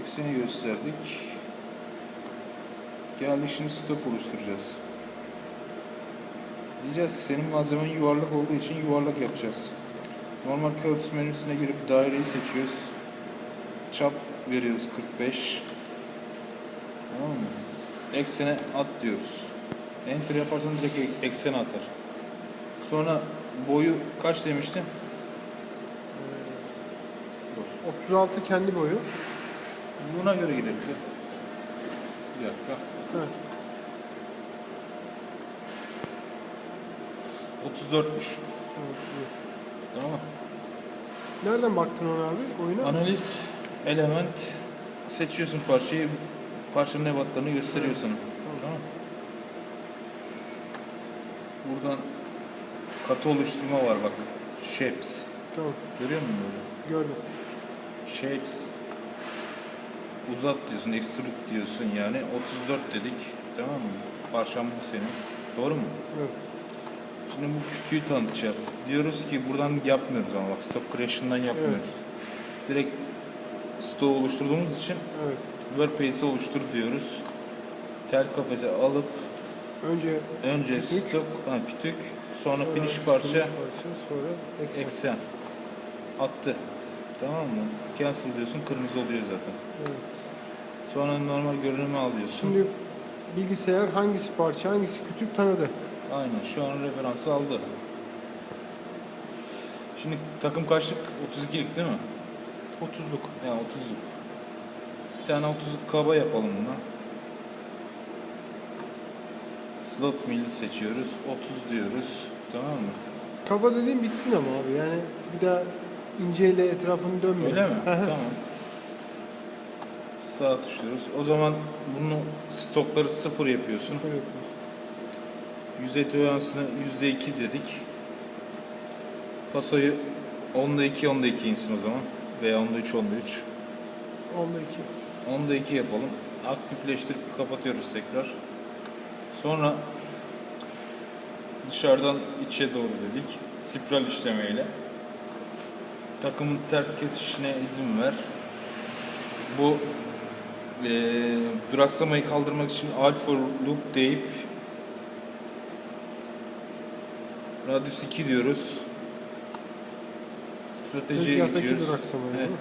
Ekseni gösterdik. Geldik şimdi stop oluşturacağız. Diyeceğiz ki senin malzemen yuvarlak olduğu için yuvarlak yapacağız. Normal curves menüsüne girip daireyi seçiyoruz. Çap veriyoruz 45. Tamam mı? Eksene at diyoruz. Enter yaparsan direkt ek- eksene atar. Sonra boyu kaç demiştin? Dur. 36 kendi boyu. Buna göre gidelim. Bir dakika. Evet. 34'müş. evet, evet. Tamam mı? Nereden baktın ona abi? Oyuna? Analiz, element, seçiyorsun parçayı, parçanın ebatlarını gösteriyor sana. Tamam. Buradan katı oluşturma var bak. Shapes. Tamam. Görüyor musun böyle? Gördüm. Shapes. Uzat diyorsun, extrude diyorsun yani. 34 dedik. Tamam mı? Parçam bu senin. Doğru mu? Evet. Şimdi bu kütüğü tanıtacağız. Diyoruz ki buradan yapmıyoruz ama bak stop creation'dan yapmıyoruz. Direkt stoğu oluşturduğumuz için Evet. WordPace'i oluştur diyoruz. Tel kafese alıp Önce önce Kütük. stok, ha, kütük, sonra, sonra finish finish parça, parça, sonra eksen. eksen. Attı. Tamam mı? Cancel diyorsun, kırmızı oluyor zaten. Evet. Sonra normal görünümü alıyorsun. Şimdi bilgisayar hangisi parça, hangisi kütük tanıdı. Aynen şu an referansı aldı. Şimdi takım kaçlık? 32'lik değil mi? 30'luk. Ya 30'luk. Bir tane 30'luk kaba yapalım buna. Slot mill seçiyoruz. 30 diyoruz. Tamam mı? Kaba dediğim bitsin ama abi yani bir daha inceyle etrafını dönmüyor. Öyle mi? Tamam. Sağ tuşluyoruz. O zaman bunu stokları sıfır yapıyorsun. Böyle yapıyoruz. Yüzey toleransını %2 dedik. Pasoyu 10'da 2, 10'da 2 insin o zaman. Veya 10'da 3, 10'da 3. Onda iki. 10'da 2 yapalım. Aktifleştirip kapatıyoruz tekrar. Sonra dışarıdan içe doğru dedik. Spiral işlemeyle. Takımın ters kesişine izin ver. Bu eee duraksamayı kaldırmak için alfa loop deyip radius 2 diyoruz. Stratejiye Tezgahtaki geçiyoruz. duraksamayı Evet. değil mi?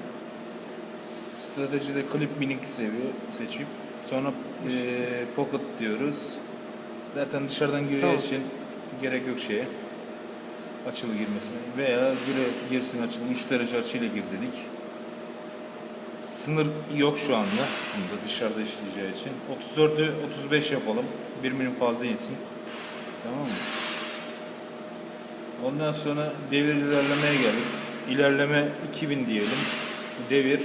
Stratejide clip minik seviyor seçip sonra eee, pocket diyoruz. Zaten dışarıdan gireceği Tamam. için gerek yok şeye. Açılı girmesine. Veya gire, girsin açılı 3 derece açıyla gir dedik. Sınır yok şu anda. Bunda dışarıda işleyeceği için. 34'ü 35 yapalım. 1 milim fazla insin. Tamam mı? Ondan sonra devir ilerlemeye geldik. İlerleme 2000 diyelim. Devir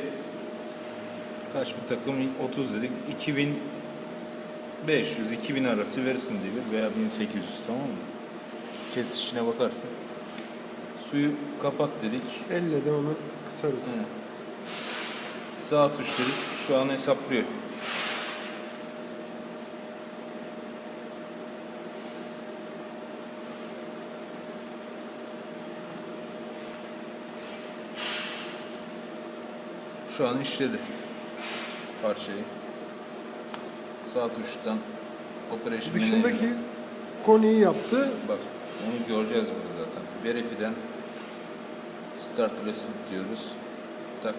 kaç bir takım 30 dedik. 2500 2000 arası verirsin devir veya 1800 tamam mı? Kesişine bakarsın. Suyu kapat dedik. Elle de onu kısarız. He. Sağ tuş dedik. Şu an hesaplıyor. Şu an işledi parçayı. Sağ tuştan operation Dışındaki koniyi yaptı. Bak onu göreceğiz burada zaten. Verify'den Start Reset diyoruz. Tak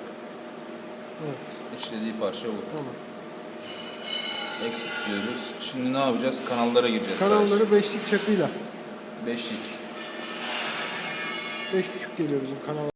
Evet. işlediği parça bu. Tamam. Exit diyoruz. Şimdi ne yapacağız? Kanallara gireceğiz. Kanalları beşlik çakıyla. Beşlik. Beş buçuk geliyor bizim kanal.